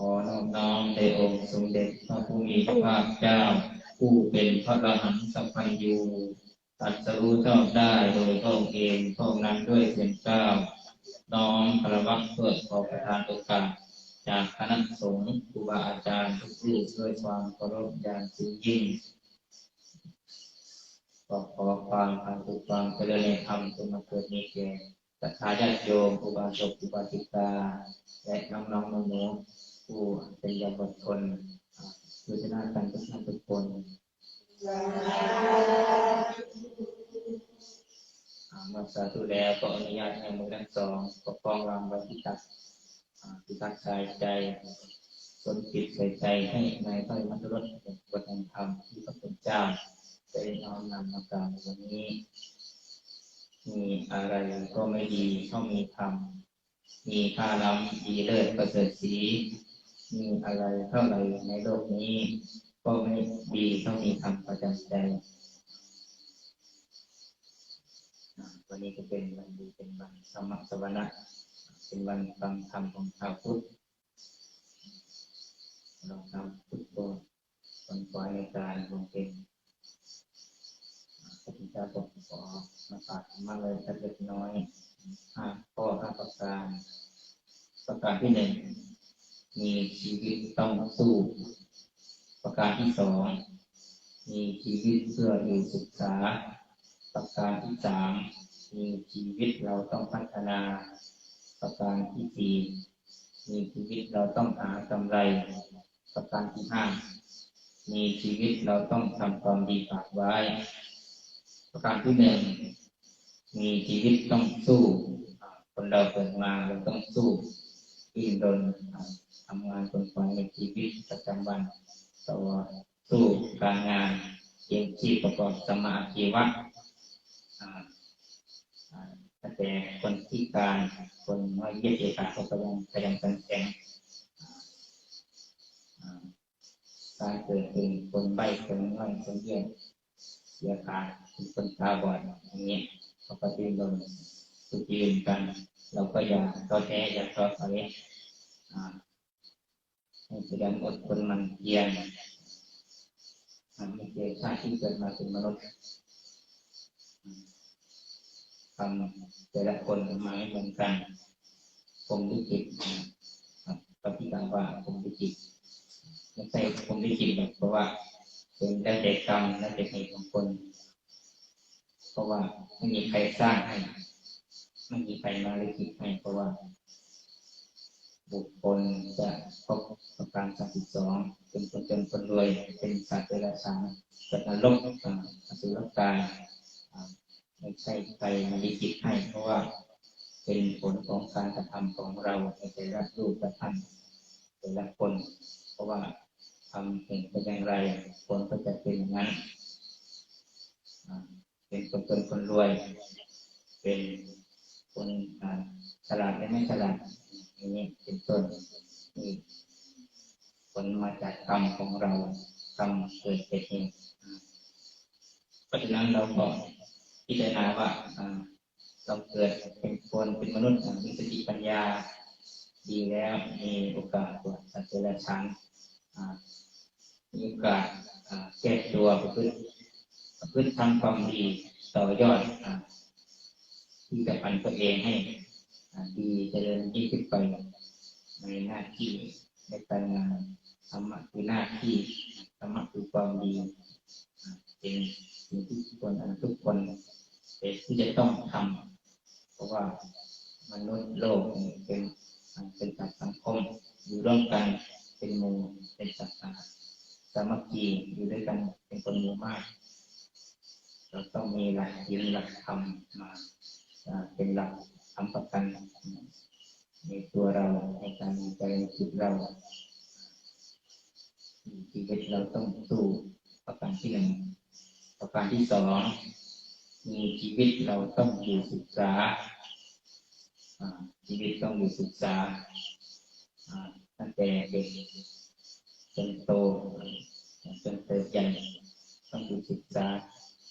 ขอนอบน้อมในองค์สมเด็จพระผู้มีพระภาคเจ้า ผู้เป็นพระอรหันต์สัพพัญญูตรัสรู้ชอบได้โดยพระองค์เองพระองค์นั้นด้วยเสียงเก้า น้อมคารวะเพื่อขอประทานโอกาสจากคณะสงฆ์ครูบาอาจารย์ทุกรูปด้วยความเคารพอย่างสูงยิ่งขอขอความพาสุขความเจริญในธรรมจงมาเกิดมีแก่ศรัทธาญาติโยมครูบาศกครูบาสิกาและน้องๆหนูๆ ผู้เป็นเยาวชนดูชนะกันทุกท่านทุกคนอ่าเมื่อสาธุแล้วก็อนุญาตให้มือทั้งสองปกป้องวางไว้ที่ตักที่ตักกายใจสนจิตใส่ใจให้ในพระมัตรรสเป็นบทแห่งธรรมที่พระพุทธเจ้าได้น้อมนำมากล่าววันนี้ มีอะไรก็ไม่ดีเท่ามีธรรมมีค่าล้ำดีเลิศประเสริฐสี มีอะไรเท่าไหร่ในโลกนี้ ก็ไม่ดีเท่ามีธรรมประจำใจวันนี้ก็เป็นวันดีเป็นวันสมัครสวรรค์เป็นวันฟังธรรมของชาวพุทธเราทำพุทธโธคนคอยในการบำเพ็ญพระพุทธเจ้าบอกขอมาฝากมาเลยสักเล็กน้อยห้าข้อห้าประการ ประการที่หนึ่ง มีชีวิตต้องสู้ ประการที่สองมีชีวิตเพื่ออยู่ศึกษา ประการที่สามมีชีวิตเราต้องพัฒนา ประการที่สี่มีชีวิตเราต้องหากำไร ประการที่ห้ามีชีวิตเราต้องทำความดีฝากไว้ ประการที่หนึ่งมีชีวิตต้องสู้ คนเราเกิดมาเราต้องสู้ดิ้นรน ทำงานคนควายในชีวิตประจำวันต่อสู้การงานเลี้ยงชีพประกอบสมาอาชีวะตั้งแต่คนพิการคนน้อยเยียดเอกาก็ยังพยายามกันแข่งการเกิดเป็นคนใบ้คนน้อยคนเยียดเสียขาดเป็นคนตาบอดอย่างเงี้ยเขาก็ดิ้นรนสุขีนกัน เราก็อย่าท้อแท้อย่าท้อถอย อ่าให้พยายามอดทนมันเพียรอ่าไม่เจอชาติที่เกิดมาเป็นมนุษย์อืมทำแต่ละคนมาไม่เหมือนกันผมลิขิตนะครับปฏิบัติว่าผมลิขิตไม่ใช่ผมลิขิตแบบเพราะว่าเป็นได้แต่กรรมได้แต่เหตุของคน เพราะว่าไม่มีใครสร้างให้ไม่มีใครมาลิขิตให้เพราะว่า บุคคลจะพบประการสามสิบสองเป็นคนจนคนรวยเป็นสัตว์เดรัจฉานสัตว์นรกอ่าอสุรกายไม่ใช่ใครมาลิขิตให้ เพราะว่าเป็นผลของการกระทำของเราในแต่ละรูปแต่ท่านแต่ละคน เพราะว่าทำเห็นเป็นอย่างไรผลก็จะเป็นอย่างนั้นเป็นคนจนคนรวย เป็นคนฉลาดและไม่ฉลาด อย่างนี้เป็นต้นนี่ผลมาจากกรรมของเรากรรมเกิดเหตุเองอ่าเพราะฉะนั้นเราก็พิจารณาว่าอ่าเราเกิดเป็นคนเป็นมนุษย์อ่ามีสติปัญญา ดีแล้วมีโอกาสกว่าสัตว์เดรัจฉานมีโอกาสแก้ตัวประพฤติประพฤติทำความดีต่อยอดที่จะพันตัวเองให้ อ่าดีเจริญยิ่ขึ้นไปในหน้าที่ในการงานธรรมะคือหน้าที่ธรรมะคือความดีเป็นสิ่งที่ทุกคนทุกคนเป็นที่จะต้องทำเพราะว่ามนุษย์โลกเป็นเป็นสัตว์สังคมอยู่ร่วมกันเป็นหมู่เป็นสัตว์สามัคคีอยู่ด้วยกันเป็นคนหมู่มาก เราต้องมีหลักยืนหลักธรรมมาเป็นหลักทำประกันในตัวเราในการมีใจในจิตเราชีวิ ต้องสู้ประการที่หนึ่งประการที่สองมีชีวิตเราต้องอยู่ศึกษาชีวิตต้องอยู่ศึกษาตั้งแต่เด็กจนโตจนเติบใหญ่ต้องอยู่ศึกษา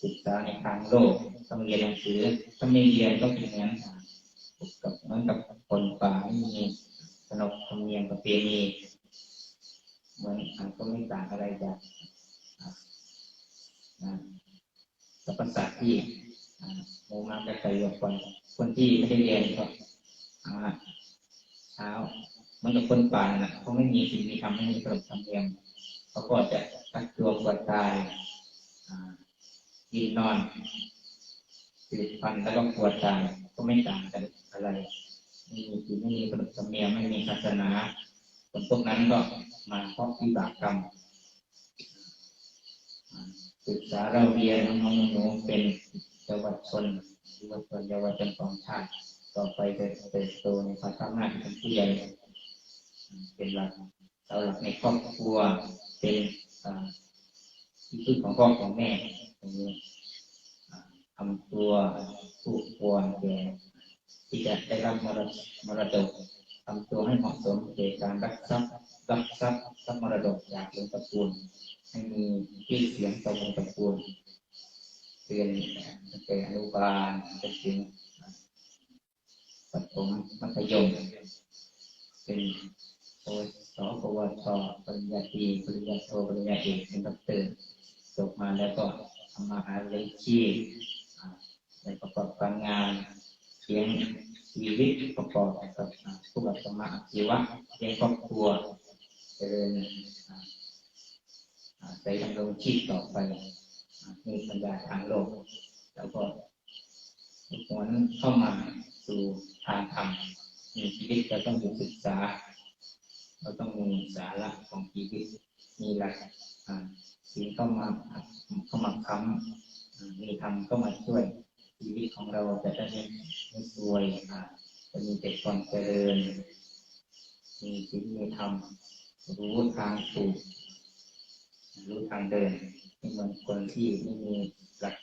ศึกษาในทางโลกต้องเรียนหนังสือถ้าไม่เรียนก็เป็นอย่างนั้นกับเหมือนกับคนป่าไม่มีขนบธรรมเนียมประเพณี เหมือนอ่าก็ไม่ต่างอะไรจากอ่าอ่าสรรพสัตว์ที่อ่ามมาไกลๆกับคนคนที่ไม่ได้เรียนก็เช้ามันกับคนป่านะเขาไม่มีสิ่งที่ทำไม่มีขนบธรรมเนียมเขาก็จะตักตัวกวดตายอ่ากินนอนติดฟันแล้วก็ปวดตายก็ไม่ต่างกันอะไรไม่มีศีลไม่มีขนบธรรมเนียมไม่มีศาสนา คนพวกนั้นก็มาพราะวิบากกรรมอ่าศึกษาเราเรียนน้องๆหนูเป็นเยาวชนเยาวชนเยาวชนของชาติต่อไปจะเติบโตในความสามารถที่เป็นผู้ใหญ่เป็นหลักเสาหลักในครอบครัวเป็นที่พึ่งของพ่อของแม่ทำตัวผู้ควรแก่ที่จะได้รับมรดมรดก ทำตัวให้เหมาะสมแก่การรักทรัพย์รับทรัพย์ทรัพย์มรดกจากวงตระกูลให้มีชื่อเสียงต่อวงตระกูลเรียนตั้งแต่อนุบาลจนถึงประถมมัธยม เป็นโอสปวชปริญญาตรีปริญญาโทปริญญาเอกเป็นด็อกเตอร์จบมาแล้วก็ทำมาหาเลี้ยงชีพในประกอบการงานเลี้ยง ชีวิตประกอบกับอ่าผู้บัตรมาชีวะเลี้ยงครอบครัวเจริญอ่อ่าใจดำรงชีพต่อไปมีปัญญาทางโลก แล้วก็หวนเข้ามาสู่ทางธรรมมีชีวิตเราต้องศึกษา เราต้องมีสาระของชีวิตมีหลักอ่าศีลเข้ามาเข้ามาค้ำอ่ามีธรรมเข้ามาช่วย ชีวิตของเราจะได้ไม่ไม่ซวยอ่าจะมีแต่ความเจริญ มีศีลมีธรรม รู้ทางถูกรู้ทางเดินไม่เหมือนคนที่ไม่มีหลัก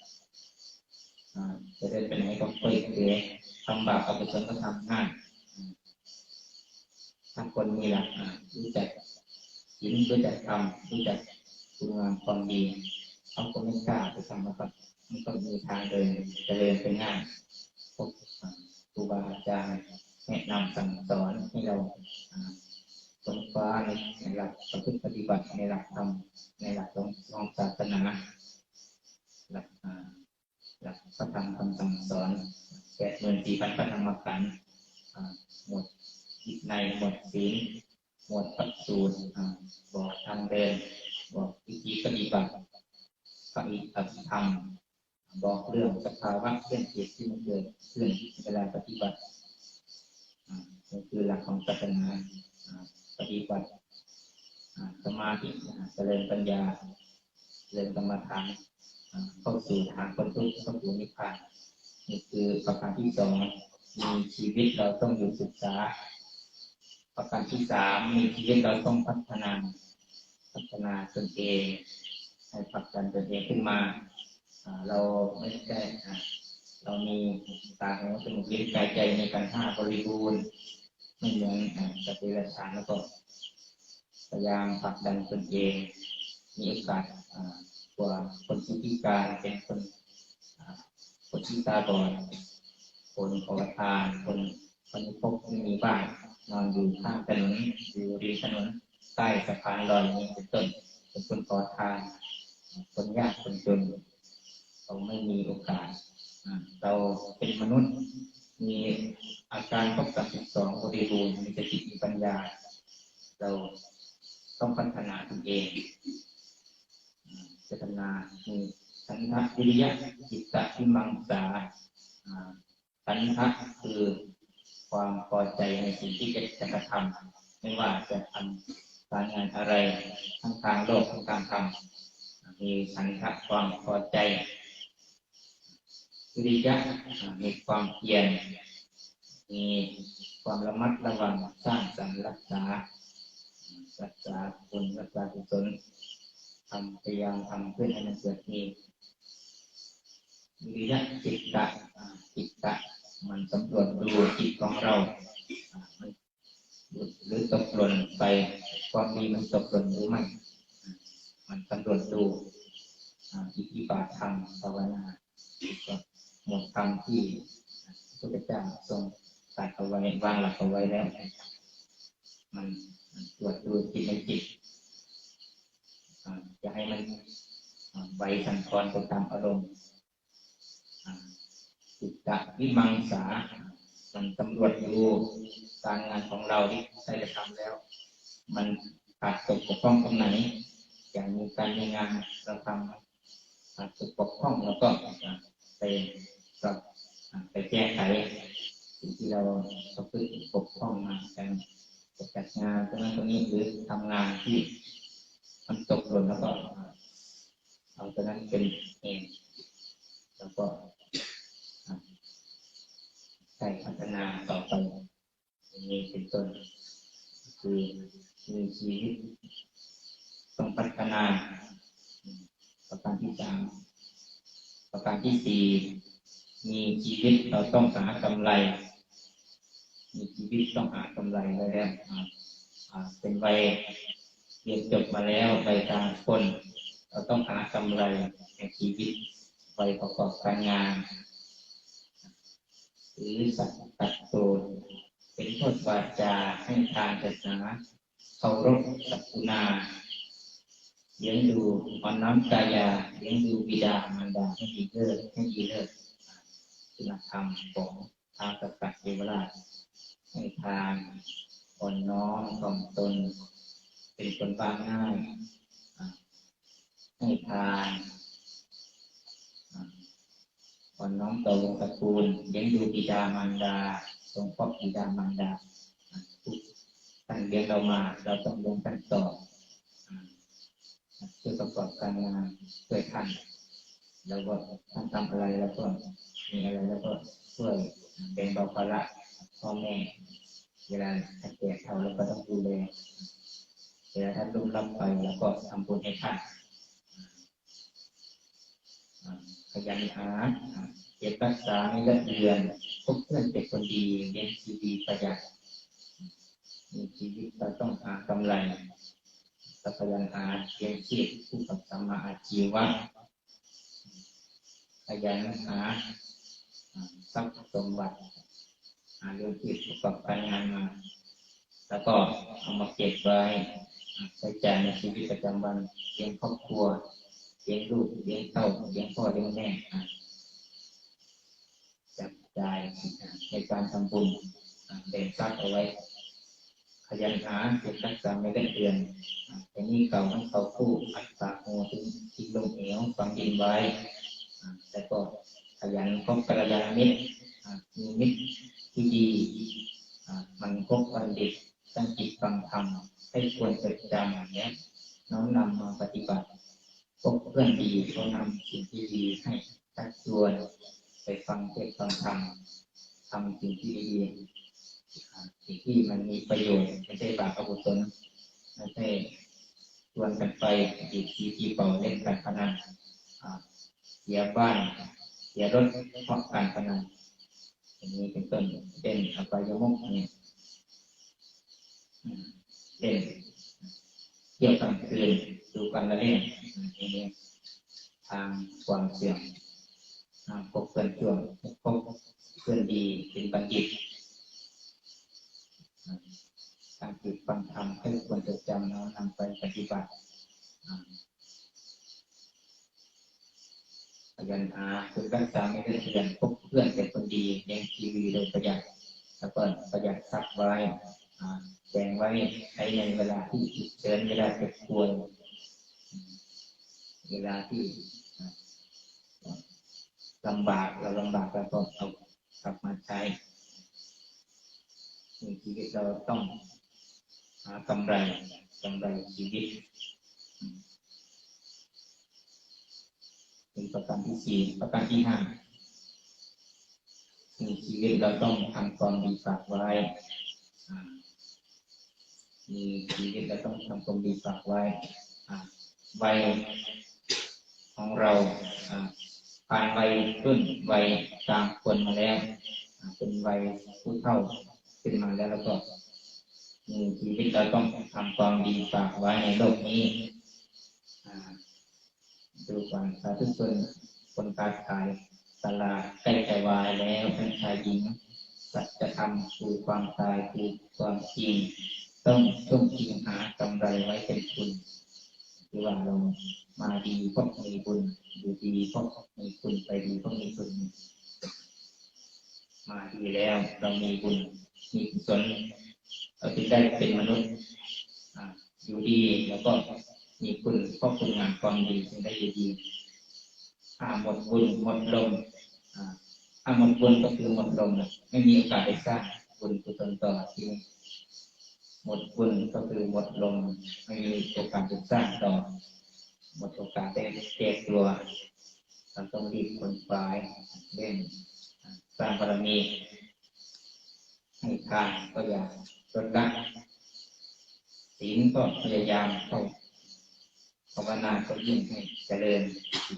อ่าจะเดินไปไหนก็เปิดเผยทำบาปอกุศลก็ทำง่ายถ้าคนมีหลักอ่ารู้จักศีลรู้จักธรรมรู้จักคุณงามความดีเขาก็ไม่กล้าไปทำนะครับ มันก็มีทางเดินเจริญไปง่ายพวกครูบาอาจารย์แนะนำสั่งสอนให้เราสงฟ้าในหลักประพฤติปฏิบัติในหลักธรรมในหลักของของศาสนาหลักหลักพระธรรมคำสั่งสอนแปดหมื่นสี่พันพระธรรมขันธ์อ่าหมวดอิในหมวดศีลหมวดปัจสูตรบอกทางเดินบอกวิธีปฏิบัติปฏิบัติธรรม บอกเรื่องสภาวะเคลื่อนเหตุที่มันเกิดขึ้นเวลาปฏิบัตินี่คือหลักของศาสนาปฏิบัติสมาธิอ่าเจริญปัญญาเจริญกรรมฐานเข้าสู่ทางพ้นทุกข์เข้าสู่นิพพานนี่คือประการที่สองมีชีวิตเราต้องอยู่ศึกษา ประการที่สามมีชีวิตเราต้องพัฒนา พัฒนาตนเองให้ผลักดันตนเองขึ้นมา เราไม่ใช่เรามีตาหูจมูกลิ้นกายใจในการห้าบริบูรณ์ไม่เหมือนอ่าสัตว์เดรัจฉานแล้วก็พยายามผลักดันตนเองมีโอกาสกว่าคนที่พิการเป็นคนคนที่ตาบอดคนขอทานคนคนพบไม่มีบ้านนอนอยู่ข้างถนนอยู่ริมถนนใต้สะพานลอยนี้เป็นต้นเป็นคนขอทานคนยากคนจน เราไม่มีโอกาสอ่าเราเป็นมนุษย์ มีอาการครบสามสิบสองบริบูรณ์มีสติมีปัญญา เราต้องพัฒนาตัวเองอ่าพัฒนามีสันทะวิริยะจิตตะวิมังสาอ่าสันทะคือความพอใจในสิ่งที่จะจะกระทำไม่ว่าจะทำการงานอะไรทั้งทางโลกทั้งทางธรรมมีสันทะความพอใจ วิริยะมีความเพียรมีความระมัดระวังสร้างสรรค์รักษารักษาคุณรักษากุศลทำพยายามทำเพื่อให้มันเกิดมีวิริยะจิตตะจิตตะ มันสำรวจดูจิตของเรา มันหรือตกหล่นไปความดีมันตกหล่นหรือไม่ มันสำรวจดูอิทธิบาทธรรมภาวนาก็ หมดธรรมที่พระเจ้าทรงตัดเอาไว้วางหลักเอาไว้แล้วมันตรวจดูจิตในจิตจะให้มันไหวสันคอนไปตามอารมณ์จิตตะวิมังสามันตำรวจดูการงานของเราที่ใช้จะทำแล้ว มันขาดตกบกพร่องตรงไหน อย่างมีการมีงานเราทำขาดตกบกพร่องแล้วก็ ไปปรับไปแก้ไขสิ่งที่เราประพฤติบกพร่องมาการจัดงานตรงนั้นตรงนี้หรือทำงานที่มันตกหล่นแล้วก็เอาตรงนั้นเป็นเองแล้วก็ใช้พัฒนาต่อไปอย่างนี้เป็นต้น คือมีชีวิตต้องพัฒนาประการที่สาม ประการที่สี่มีชีวิตเราต้องหากำไร มีชีวิตต้องหากำไรแล้วเป็นวัยเรียนจบมาแล้ววัยกลาคน เราต้องหากำไรในชีวิตวัยประกอบการงาน หรือสัตว์ตัดโตเป็นโทษวาจาให้ทานศาสนาเคารพสักุณา เลี้ยงดูอ่อนน้อมกายาเลี้ยงดูบิดามารดาให้ดีเลิศให้ดีเลิศคุณธรรมของทางกษัตริย์เทวราชให้ทานอ่อนน้อมถ่อมตน เป็นคนบางง่ายให้ทานอ่อนน้อมต่อวงตระกูลเลี้ยงดูบิดามารดาทรงพบบิดามารดาท่านเลี้ยงเรามา เราต้องลงท่านต่อ เพื่อประกอบการงานช่วยท่านแล้วก็ท่านทำอะไรแล้วก็มีอะไรแล้วก็ช่วยเป็นเบาภาระพ่อแม่เวลาท่าแก่เท่าเราก็ต้องดูแลเวลาท่านลุ่มรับไปแล้วก็ทำบุญให้ท่านขยันหาเก็บรักษาไม่ละเดือนพบเพื่อนเป็นคนดีเรียนชีดีประหยัดมีชีวิตเราต้องหากำไร สัพยันหาเรียนชีพผู้กับสัมมาอาชีวะขยันหาทรัพย์สมบัติหาเรื่องที่ประกอบการงานมา แล้วก็เอามาเก็บไว้ใช้จ่ายในชีวิตประจำวันเลี้ยงครอบครัวเลี้ยงลูกเลี้ยงเต้าเลี้ยงพ่อเลี้ยงแม่จับจ่ายในการทำบุญแบ่งทรัพย์เอาไว้ ขยันหาเก็บรักษาไม่ได้เดือนแต่นี่เก่ามันเขาคู่อัดปากหัวทิ้งทิ้งลงเหวฝังดินไว้แต่ก็ขยันคบกระยาณมิตรมีมิตรที่ดีมันคบวันเด็กตั้งจิตฟังธรรมให้ควรจดจำอย่างนี้น้อมนำมาปฏิบัติพบเพื่อนดีเขานำสิ่งที่ดีให้ชักชวนไปฟังเทศฟังธรรมทำสิ่งที่ดี สิ่งที่มันมีประโยชน์ไม่ใช่บาปอกุศลไม่ใช่ชวนกันไปดีทีที่เป่าเล่นการพนันเสียบ้านเสียรถเพราะการพนันอย่างนี้เป็นต้นเป็นอบายมุกเนี่ยเป็นเที่ยวกลางคืนดูกันละเล่นอย่างนี้ทางความเสี่ยงพบเพื่อนช่วงพบเพื่อนดีเป็นบัณฑิต การจิตฟังธรรมให้ควรจะจำแล้วนำไปปฏิบัติพยันอาคือรักษาไม่ได้พยันพบเพื่อนเป็นคนดีเลี้ยงทีวีโดยประหยัดแล้วก็ประหยัดทรัพย์ไว้แบ่งไว้ใช้ในเวลาที่ฉุกเฉินเวลาเจ็บป่วยเวลาที่ลำบากเราลำบากเราก็เอากลับมาใช้ ในชีวิตเราต้องหากำไรกำไรชีวิต เป็นประการที่สี่ประการที่ห้าในชีวิตเราต้องทำความดีฝากไว้มีชีวิตเราต้องทำความดีฝากไว้ไว้ของเราผ่านวัยรุ่นวัยกลางคนมาแล้ว เป็นวัยผู้เฒ่า ขึ้นมาแล้วแล้วก็มีชีวิตเราต้องทำความดีฝากไว้ในโลกนี้ดูก่อนสาธุชนคนตาขายตลาดใกล้ใจวายแล้วทั้งชายหญิงสัจธรรมคือความตายคือความจริง ต้องต้องจริงหากำไรไว้เป็นคุณคือว่าเรามาดีเพราะมีบุญอยู่ดีเพราะมีคุณไปดีเพราะมีคุณมาดีแล้วเรามีบุญ มีกุศลเราจึงได้เป็นมนุษย์อยู่ดีแล้วก็มีคุณเพราะคุณงานความดีจึงได้อยู่ดีหมดบุญหมดลมอาหมดบุญก็คือหมดลมนะไม่มีโอกาสได้สร้างบุญกุศลต่อที่หมดบุญก็คือหมดลมไม่มีโอกาสจะสร้างต่อ หมดโอกาสได้เก็บตัวเราต้องรีบคนฝ่ายเร่งสร้างบารมี ให้ทานก็อย่าลดละศีลก็พยายามเข้าภาวนาก็ยิ่งให้เจริญ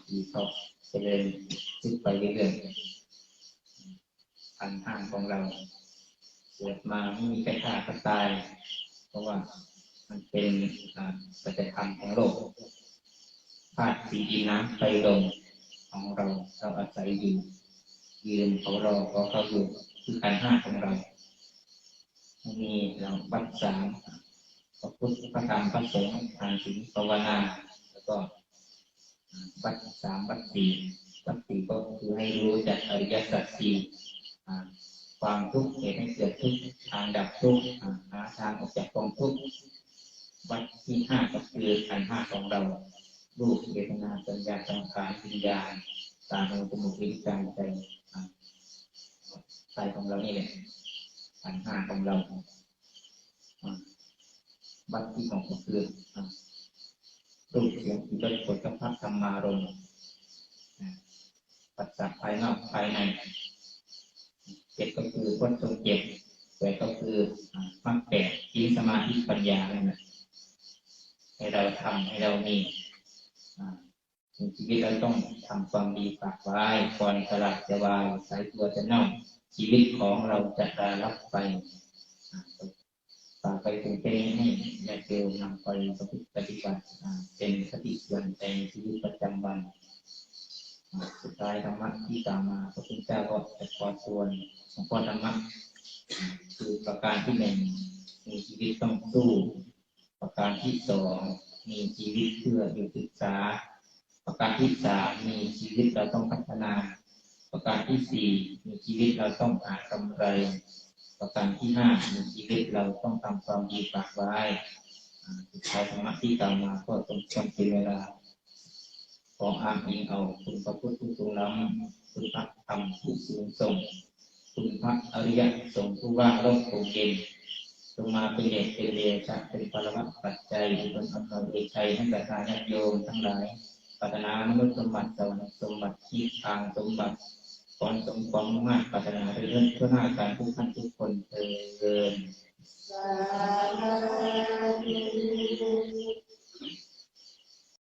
ดีๆเข้าเจริญขึ้นไปเรื่อยๆพันห้างของเราเกิดมาไม่มีใครฆ่าก็ตาย เพราะว่ามันเป็นปัจจัยธรรมของโลกธาตุสีดินน้ำไฟลมของเราเราอาศัยอยู่ยืนเขารอเขาเขาอยู่คือการห้าของเรา มีเราวัดสามพระพุทธพระธรรมพระสงฆ์ทางศีลภาวนา แล้วก็วัดสามวัดสี่วัดสี่ก็คือให้รู้จักอริยสัจสี่ความทุกข์เหตุให้เกิดทุกข์ทางดับทุกข์หาทางออกจากกองทุกข์วัดที่ห้าก็คือขันห้าของเรารูปเวทนาสัญญาสังขารวิญญาณตาหูจมูกลิ้นกายใจใจของเรานี่แหละ ขันห้าของเราบัตรที่ของก็คืออ่ารูปเสียงที่รสผลกับพัฒธรรมารมณ์ปัจจัยภายนอกภายในเจ็ดก็คือพ้นทรงเจ็บแปดก็คืออ่ามรรคแปดทีสมาธิปัญญาอะไรนะให้เราทำให้เรามีอ่าในชีวิตเราต้องทำความดีฝากไว้ก่อนสลัดจะวายสายตัวจะน่า ชีวิตของเราจะได้รับไปอ่าฝากไปถึงเป็นให้แม่เกลนำไปปฏิบัติเป็นสติเตือนใจในชีวิตประจำวันสุดท้ายธรรมะที่กล่าวมาพระพุทธเจ้าก็จะขอชวนของพ่อธรรมะคือประการที่หนึ่งมีชีวิตต้องสู้ ประการที่สองมีชีวิตเพื่ออยู่ศึกษา ประการที่สามมีชีวิตเราต้องพัฒนา ประการที่สี่มีชีวิตเราต้องหากำไร ประการที่ห้ามีชีวิตเราต้องทำความดีฝากไว้อ่าสุดท้าธรรมะที่กล่าวมาก็ตรงควรเป็นเวลาขออ้างอิงเอาคุณพระพุทธผู้ทรงล้ำคุณพระธรรมผู้สูงส่ง คุณพระอริยสงฆ์ผู้ว่างโลกโปร่งเย็นจงมาเป็นเดชเป็นเดชะเป็นปรมัตปัจจัยเป็นอำนวยเดชัยให้แก่ทานโยมทั้งหลายปรารถนามนุษย์สมบัติสวรรค์สมบัติที่ทางสมบัติ ขอสมความมากปรารถนาไปเรื่องทั่วหน้าการผู้ท่านทุกคนเทิน